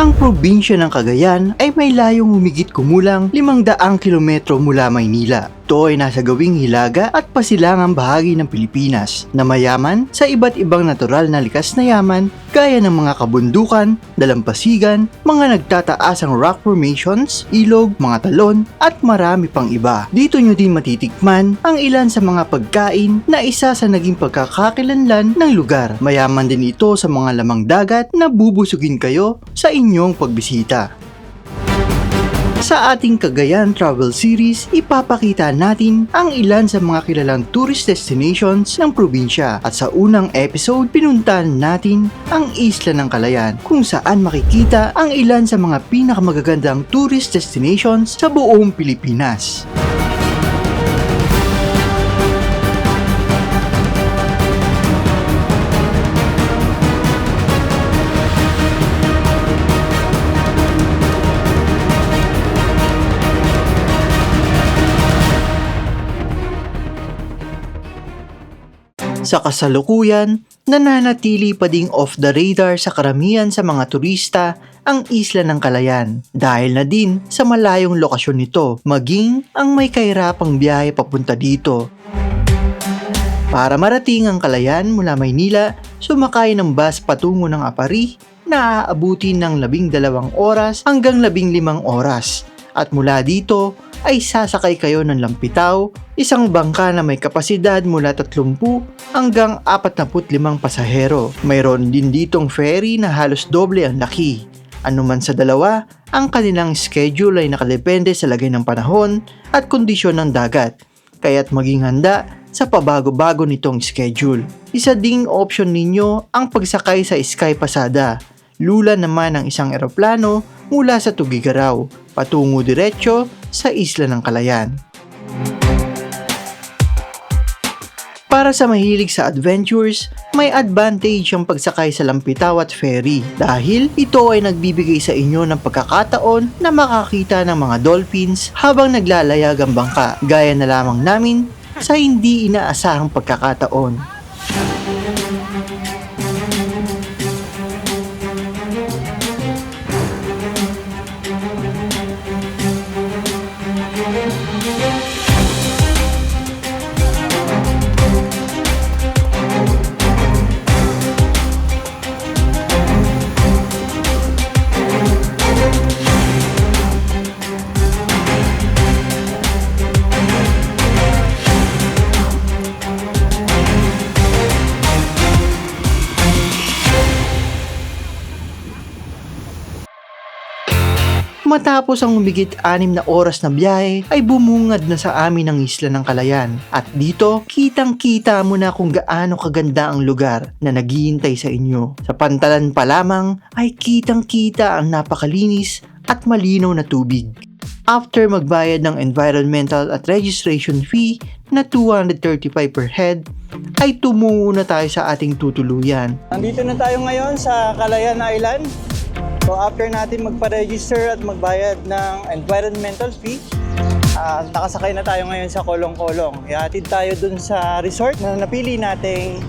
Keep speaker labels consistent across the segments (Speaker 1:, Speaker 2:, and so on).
Speaker 1: Ang probinsya ng Cagayan ay may layong humigit kumulang 500 kilometro mula Maynila. Ito ay nasa gawing hilaga at pasilangang bahagi ng Pilipinas na mayaman sa iba't ibang natural na likas na yaman gaya ng mga kabundukan, dalampasigan, mga nagtataasang rock formations, ilog, mga talon at marami pang iba. Dito nyo din matitikman ang ilan sa mga pagkain na isa sa naging pagkakakilanlan ng lugar. Mayaman din ito sa mga lamang dagat na bubusugin kayo sa inyong pagbisita. Sa ating Cagayan Travel Series, ipapakita natin ang ilan sa mga kilalang tourist destinations ng probinsya. At sa unang episode, pinuntahan natin ang Isla ng Kalayan kung saan makikita ang ilan sa mga pinakamagagandang tourist destinations sa buong Pilipinas. Sa kasalukuyan, nananatili pa ding off the radar sa karamihan sa mga turista ang Isla ng Kalayan dahil na din sa malayong lokasyon nito maging ang may kahirapang biyahe papunta dito. Para marating ang Kalayan mula Maynila, sumakay ng bus patungo ng Apari na aabutin ng labing dalawang oras hanggang labing limang oras. At mula dito ay sasakay kayo ng Lampitaw, isang bangka na may kapasidad mula 30 hanggang 45 pasahero. Mayroon din ditong ferry na halos doble ang laki. Ano man sa dalawa, ang kanilang schedule ay nakadepende sa lagay ng panahon at kondisyon ng dagat. Kaya't maging handa sa pabago-bago nitong schedule. Isa ding option ninyo ang pagsakay sa Sky Pasada. Lula naman ang isang eroplano mula sa Tugigaraw, patungo diretsyo sa Isla ng Kalayan. Para sa mahilig sa adventures, may advantage ang pagsakay sa Lampitaw at ferry dahil ito ay nagbibigay sa inyo ng pagkakataon na makakita ng mga dolphins habang naglalayag ang bangka gaya na lamang namin sa hindi inaasahang pagkakataon. Matapos ang humigit anim na oras na biyahe ay bumungad na sa amin ang isla ng Kalayan. At dito, kitang-kita mo na kung gaano kaganda ang lugar na naghihintay sa inyo. Sa pantalan pa lamang ay kitang-kita ang napakalinis at malinaw na tubig. After magbayad ng environmental at registration fee na 235 per head, ay tumungo na tayo sa ating tutuluyan.
Speaker 2: Nandito na tayo ngayon sa Calayan Island. So after natin magpa-register at magbayad ng environmental fee, ah, nakasakay na tayo ngayon sa Kolong-Kolong. Ihatid tayo dun sa resort na napili nating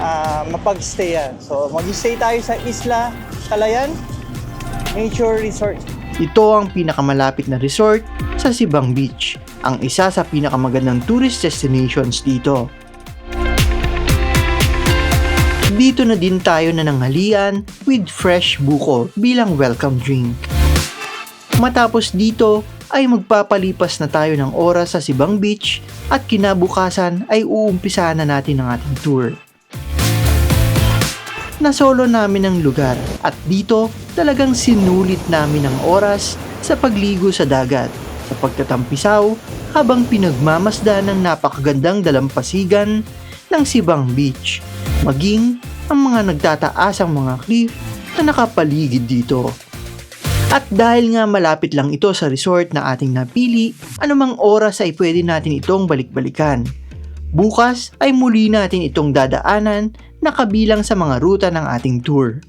Speaker 2: uh, mapag-stayan. So mag-stay tayo sa Isla Calayan Nature Resort.
Speaker 1: Ito ang pinakamalapit na resort sa Sibang Beach, ang isa sa pinakamagandang tourist destinations dito. Dito na din tayo na nanghalian with fresh buko bilang welcome drink. Matapos dito ay magpapalipas na tayo ng oras sa Sibang Beach at kinabukasan ay uumpisahan na natin ang ating tour. Nasolo namin ang lugar at dito talagang sinulit namin ang oras sa pagligo sa dagat, sa pagtatampisaw habang pinagmamasdan ng napakagandang dalampasigan ng Sibang Beach, maging ang mga nagtataasang mga cliff na nakapaligid dito. At dahil nga malapit lang ito sa resort na ating napili, anumang oras ay pwede natin itong balik-balikan. Bukas ay muli natin itong dadaanan na kabilang sa mga ruta ng ating tour.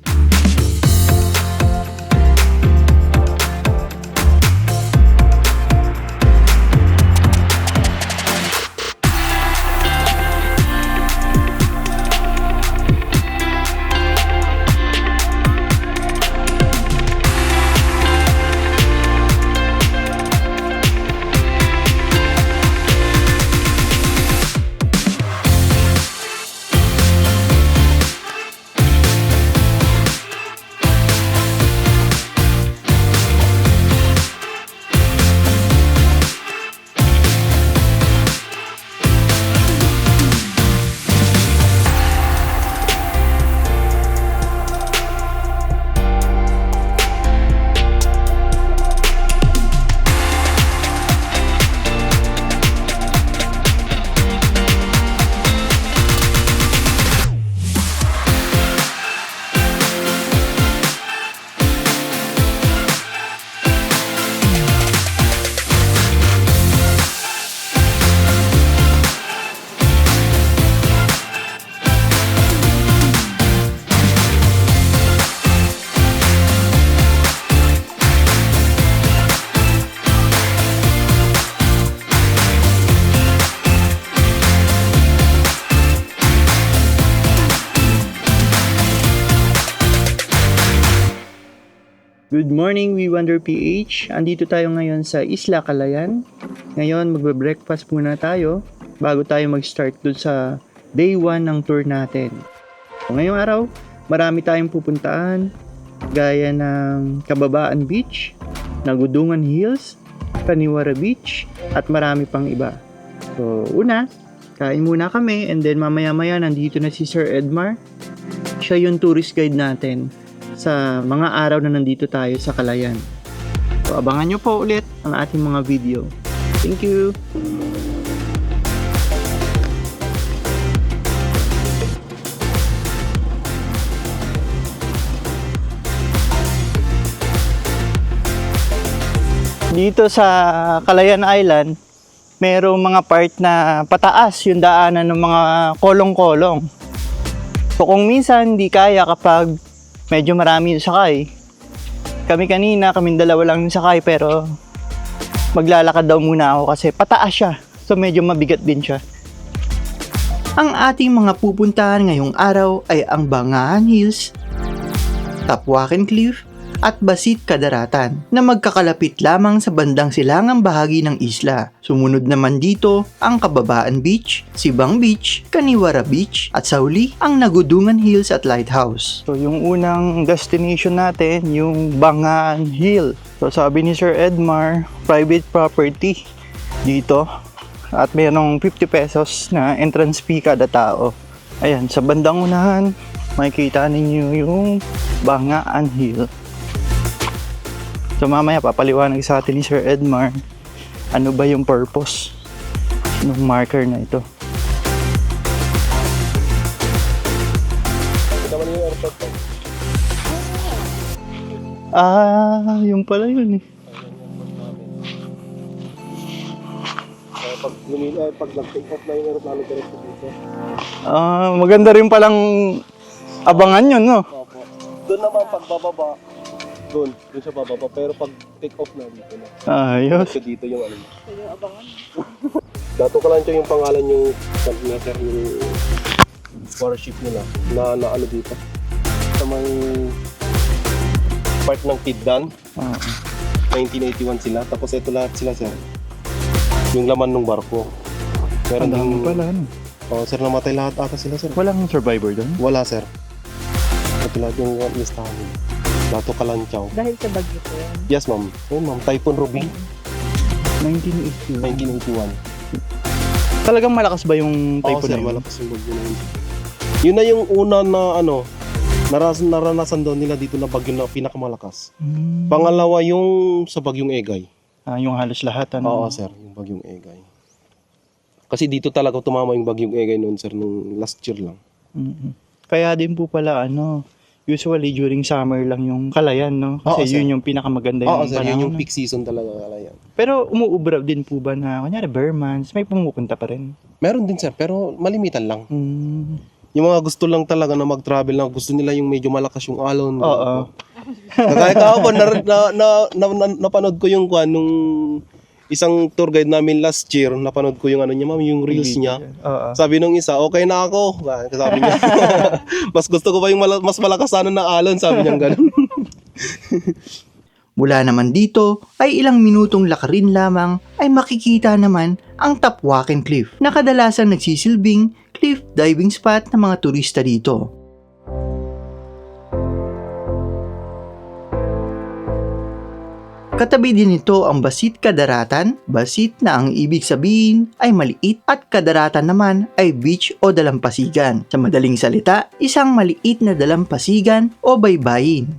Speaker 2: Good morning, We Wonder PH. Andito tayo ngayon sa Isla Calayan. Ngayon, magbe-breakfast muna tayo bago tayo mag-start dun sa day 1 ng tour natin. Ngayong araw, marami tayong pupuntaan gaya ng Kababaan Beach, Nagudungan Hills, Kaniwara Beach, at marami pang iba. So, una, kain muna kami and then mamaya-maya nandito na si Sir Edmar. Siya yung tourist guide natin sa mga araw na nandito tayo sa Kalayan. So, abangan nyo po ulit ang ating mga video. Thank you! Dito sa Kalayan Island, merong mga part na pataas yung daanan ng mga kolong-kolong. So kung minsan hindi kaya kapag medyo marami yung sakay, kami kanina, kaming dalawa lang yung sakay pero maglalakad daw muna ako kasi pataas siya. So medyo mabigat din siya.
Speaker 1: Ang ating mga pupuntahan ngayong araw ay ang Bangahan Hills, Tapwaken Cliff, at Basit Kadaratan na magkakalapit lamang sa bandang silangang bahagi ng isla. Sumunod naman dito ang Kababaan Beach, Sibang Beach, Kaniwara Beach at sa huli ang Nagudungan Hills at Lighthouse.
Speaker 2: So yung unang destination natin, yung Bangan Hill. So sabi ni Sir Edmar, private property dito. At mayroong 50 pesos na entrance fee kada tao. Ayan, sa bandang unahan, makikita ninyo yung Bangaan Hill. So mamaya papaliwanag sa atin ni Sir Edmar ano ba yung purpose ng marker na ito. Ah, yung pala yun eh.
Speaker 3: Pag lumila, pag nag-take off na yung aeroplano diretso dito.
Speaker 2: Ah, maganda rin palang abangan yun, no?
Speaker 3: Doon naman pag bababa, doon, doon siya bababa. Pero pag take off na dito na.
Speaker 2: Ayos.
Speaker 3: So dito yung ano. yung abangan. Dato ka lang yung pangalan yung nasa yung warship nila na, na ano dito. Sa may part ng Tiddan,
Speaker 2: Ah,
Speaker 3: 1981 sila. Tapos ito lahat sila sir. Yung laman ng barko. Meron
Speaker 2: ang dami pala, no?
Speaker 3: oh, sir, namatay lahat ata sila sir.
Speaker 2: Walang survivor doon?
Speaker 3: Wala, sir. Ito lahat yung listahan. Dato Kalanchaw.
Speaker 4: Dahil sa bagyo po yan.
Speaker 3: Yes, ma'am. Ayun, ma'am. Typhoon Ruby,
Speaker 2: 1981.
Speaker 3: 1981.
Speaker 2: Talagang malakas ba yung
Speaker 3: Oo,
Speaker 2: typhoon
Speaker 3: sir.
Speaker 2: na yun?
Speaker 3: Malakas yung bagyo na yun. Yun na yung una na, ano, naras, naranasan daw nila dito na bagyo na pinakamalakas.
Speaker 2: Hmm.
Speaker 3: Pangalawa yung sa bagyong Egay.
Speaker 2: Ah, yung halos lahat, ano?
Speaker 3: Oo, sir. Yung bagyong Egay. Kasi dito talaga tumama yung bagyong Egay noon, sir, nung last year lang.
Speaker 2: Mhm. Kaya din po pala, ano, usually during summer lang yung kalayan, no? Kasi
Speaker 3: Oo, sir.
Speaker 2: yun yung pinakamaganda
Speaker 3: Oo,
Speaker 2: yung
Speaker 3: sir. Yun yung peak season talaga. Kalayan.
Speaker 2: Pero umuubra din po ba na, kunyari, bare months, may pumupunta pa rin?
Speaker 3: Meron din, sir. Pero malimitan lang.
Speaker 2: Hmm.
Speaker 3: Yung mga gusto lang talaga na mag-travel na gusto nila yung medyo malakas yung alon.
Speaker 2: Oo.
Speaker 3: Kagaya kahapon, na, na, na, na, na, napanood ko yung kwan nung isang tour guide namin last year, napanood ko yung ano niya, ma'am, yung reels niya.
Speaker 2: Oo.
Speaker 3: Sabi nung isa, okay na ako. Sabi niya, mas gusto ko pa yung mala- mas malakas sana ng alon, sabi niya ganun.
Speaker 1: Mula naman dito ay ilang minutong lakarin lamang ay makikita naman ang Tapwaken Cliff na kadalasang nagsisilbing cliff diving spot ng mga turista dito. Katabi din nito ang Basit Kadaratan, Basit na ang ibig sabihin ay maliit at Kadaratan naman ay beach o dalampasigan. Sa madaling salita, isang maliit na dalampasigan o baybayin.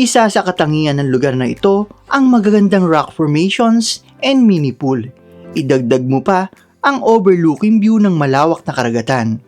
Speaker 1: Isa sa katangian ng lugar na ito ang magagandang rock formations and mini pool. Idagdag mo pa ang overlooking view ng malawak na karagatan.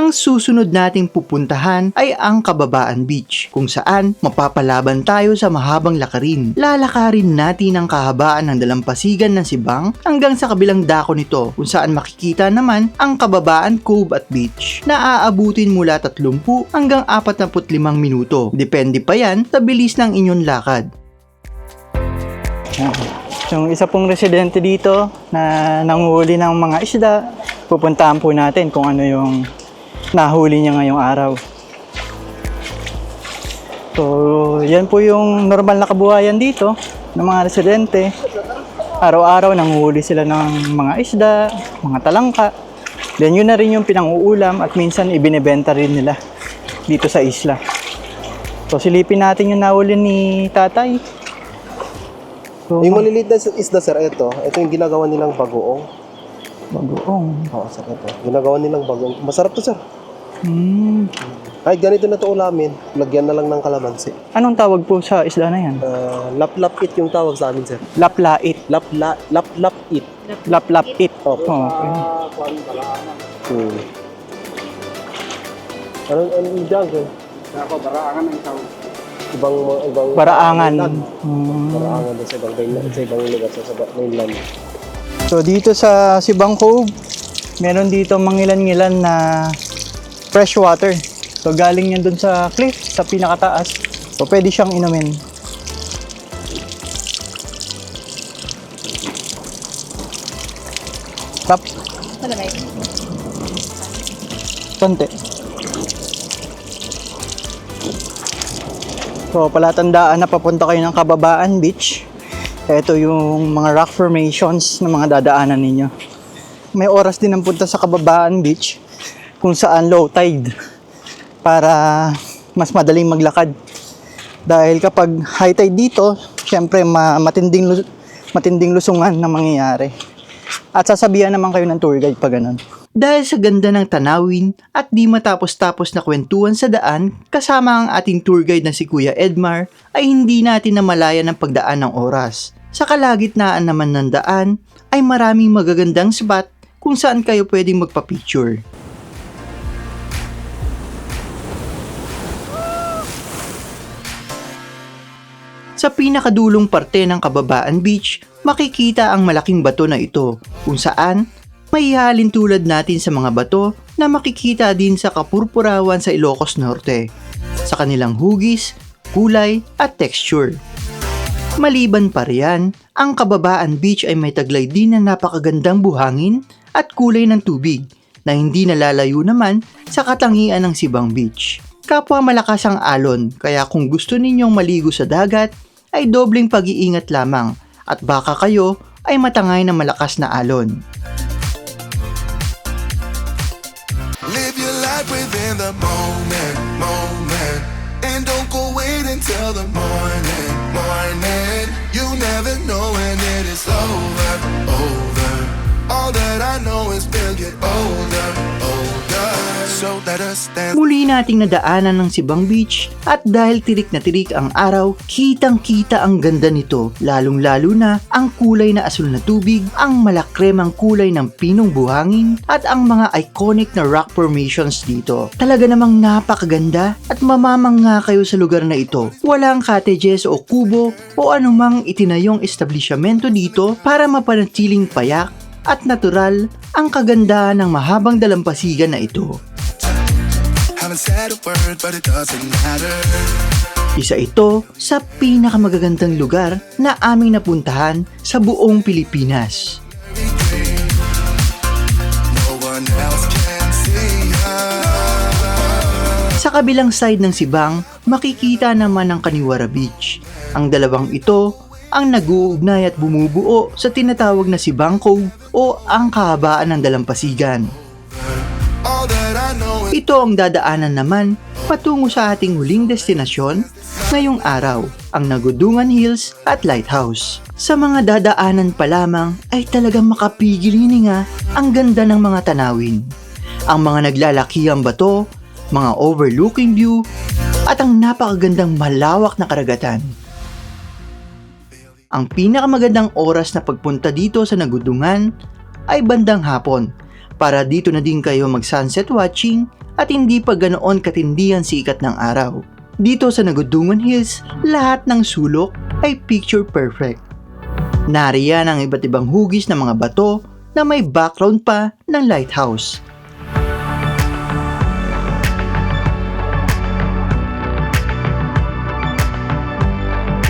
Speaker 1: Ang susunod nating pupuntahan ay ang Kababaan Beach kung saan mapapalaban tayo sa mahabang lakarin. Lalakarin natin ang kahabaan ng dalampasigan ng Sibang hanggang sa kabilang dako nito kung saan makikita naman ang Kababaan Cove at Beach na aabutin mula 30 hanggang 45 minuto. Depende pa yan sa bilis ng inyong lakad.
Speaker 2: Yung isa pong residente dito na nanguhuli ng mga isda, pupuntahan po natin kung ano yung nahuli niya ngayong araw. So, yan po yung normal na kabuhayan dito ng mga residente. Araw-araw nanguhuli sila ng mga isda, mga talangka. Then yun na rin yung pinanguulam at minsan ibinebenta rin nila dito sa isla. So silipin natin yung nahuli ni tatay. So,
Speaker 3: Yung maliliit na isda sir, ito. Ito yung ginagawa nilang bagoong.
Speaker 2: bagoong.
Speaker 3: Oo, sir, ito. Ginagawa nilang bagoong. Masarap to sir.
Speaker 2: Hmm.
Speaker 3: Kahit ganito na to ulamin, lagyan na lang ng kalamansi.
Speaker 2: Anong tawag po sa isla na yan?
Speaker 3: Uh, lap-lap-it yung tawag sa amin sir.
Speaker 2: Laplait.
Speaker 3: Lap-la, lap-lap-it.
Speaker 2: Laplapit.
Speaker 3: Opo.
Speaker 2: Okay.
Speaker 3: Hmm. Ano, ano yung dyan sir? Ibang, ibang...
Speaker 2: Baraangan. Hmm.
Speaker 3: Baraangan sa ibang, sa ibang lugar sa, sa mainland.
Speaker 2: So dito sa Sibang Cove, meron dito mangilan-ngilan na fresh water. So galing yan dun sa cliff, sa pinakataas. So pwede siyang inumin. Tap. Konti. So palatandaan na papunta kayo ng Kababaan Beach. Ito yung mga rock formations na mga dadaanan ninyo. May oras din ang punta sa Kababaan Beach kung saan low tide para mas madaling maglakad. Dahil kapag high tide dito, syempre ma- matinding, lu- matinding lusungan na mangyayari. At sasabihan naman kayo ng tour guide pag ganun.
Speaker 1: Dahil sa ganda ng tanawin at di matapos-tapos na kwentuhan sa daan, kasama ang ating tour guide na si Kuya Edmar, ay hindi natin namalaya ng pagdaan ng oras. Sa kalagitnaan naman ng daan, ay maraming magagandang spot kung saan kayo pwedeng magpa-picture. Sa pinakadulong parte ng Kababaan Beach, makikita ang malaking bato na ito kung saan may ihalin tulad natin sa mga bato na makikita din sa Kapurpurawan sa Ilocos Norte sa kanilang hugis, kulay at texture. Maliban pa riyan, ang Kababaan Beach ay may taglay din na napakagandang buhangin at kulay ng tubig na hindi nalalayo naman sa katangian ng Sibang Beach. Kapwa malakas ang alon kaya kung gusto ninyong maligo sa dagat ay dobleng pag-iingat lamang at baka kayo ay matangay ng malakas na alon.
Speaker 4: Live your life within the moment, moment. And don't go wait until the morning, morning. You never know when it is over, over. All that I know is we'll get older,
Speaker 1: Muli nating nadaanan ng Sibang Beach at dahil tirik na tirik ang araw, kitang-kita ang ganda nito, lalong-lalo na ang kulay na asul na tubig, ang malakremang kulay ng pinong buhangin at ang mga iconic na rock formations dito. Talaga namang napakaganda at mamamangha kayo sa lugar na ito. Walang cottages o kubo o anumang itinayong establishmento dito para mapanatiling payak at natural ang kagandahan ng mahabang dalampasigan na ito.
Speaker 4: Haven't said a word, but it doesn't matter.
Speaker 1: Isa ito sa pinakamagagandang lugar na aming napuntahan sa buong Pilipinas. Sa kabilang side ng Sibang, makikita naman ang Kaniwara Beach. Ang dalawang ito ang nag-uugnay at bumubuo sa tinatawag na Sibang Cove o ang kahabaan ng dalampasigan. Ito ang dadaanan naman patungo sa ating huling destinasyon ngayong araw, ang Nagudungan Hills at Lighthouse. Sa mga dadaanan pa lamang ay talagang makapigil hininga ang ganda ng mga tanawin. Ang mga naglalakihang bato, mga overlooking view, at ang napakagandang malawak na karagatan. Ang pinakamagandang oras na pagpunta dito sa Nagudungan ay bandang hapon para dito na din kayo mag sunset watching at hindi pa ganoon katindi ang sikat ng araw. Dito sa Nagudungan Hills, lahat ng sulok ay picture perfect. Nariyan ang iba't ibang hugis ng mga bato na may background pa ng lighthouse.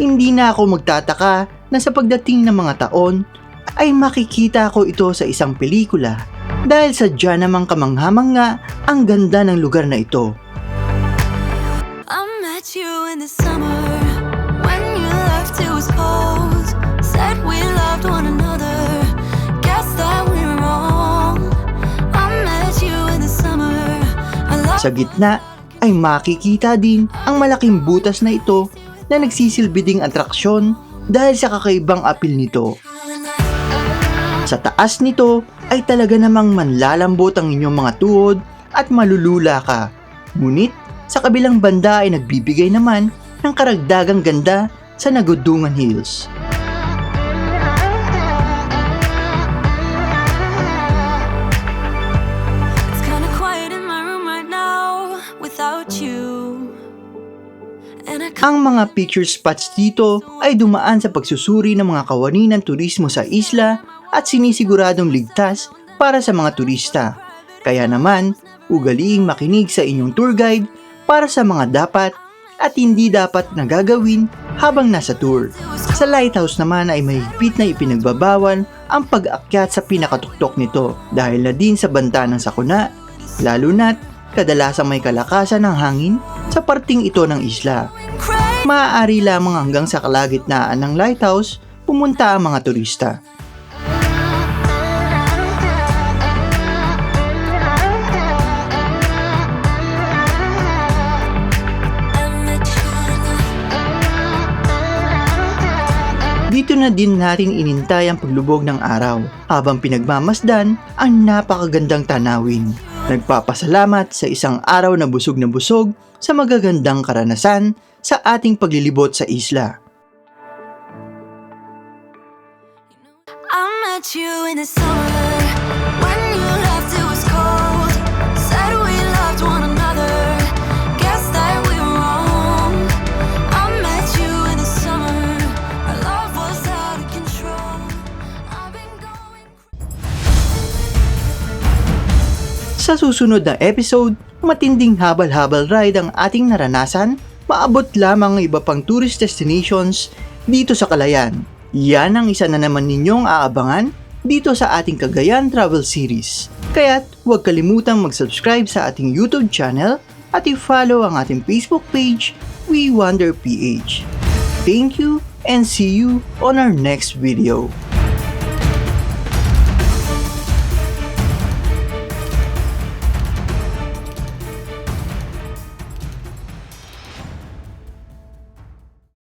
Speaker 1: Hindi na ako magtataka na sa pagdating ng mga taon ay makikita ko ito sa isang pelikula dahil sadya namang kamanghamang nga ang ganda ng lugar na ito.
Speaker 5: I met you in the summer when you left. It was cold. Said we loved one another. Guess that we were wrong. I met you in the summer.
Speaker 1: Sa gitna ay makikita din ang malaking butas na ito na nagsisilbi ding atraksyon dahil sa kakaibang apil nito. Sa taas nito ay talaga namang manlalambot ang inyong mga tuhod at malulula ka. Ngunit sa kabilang banda ay nagbibigay naman ng karagdagang ganda sa Nagudungan Hills. Ang mga picture spots dito ay dumaan sa pagsusuri ng mga kawani ng turismo sa isla at sinisiguradong ligtas para sa mga turista. Kaya naman, ugaliing makinig sa inyong tour guide para sa mga dapat at hindi dapat na gagawin habang nasa tour. Sa lighthouse naman ay mahigpit na ipinagbabawal ang pag-akyat sa pinakatuktok nito dahil na din sa banta ng sakuna, lalo na't kadalasang may kalakasan ng hangin sa parting ito ng isla. Maaari lamang hanggang sa kalagitnaan ng lighthouse pumunta ang mga turista. Dito na din natin inintay ang paglubog ng araw habang pinagmamasdan ang napakagandang tanawin. Nagpapasalamat sa isang araw na busog na busog sa magagandang karanasan sa ating paglilibot sa isla.
Speaker 5: I met you in the summer
Speaker 1: Sa susunod na episode, matinding habal-habal ride ang ating naranasan, maabot lamang ang iba pang tourist destinations dito sa Kalayan. Yan ang isa na naman ninyong aabangan dito sa ating Cagayan Travel Series. Kaya't huwag kalimutang mag-subscribe sa ating YouTube channel at i-follow ang ating Facebook page, We Wonder PH. Thank you and see you on our next video.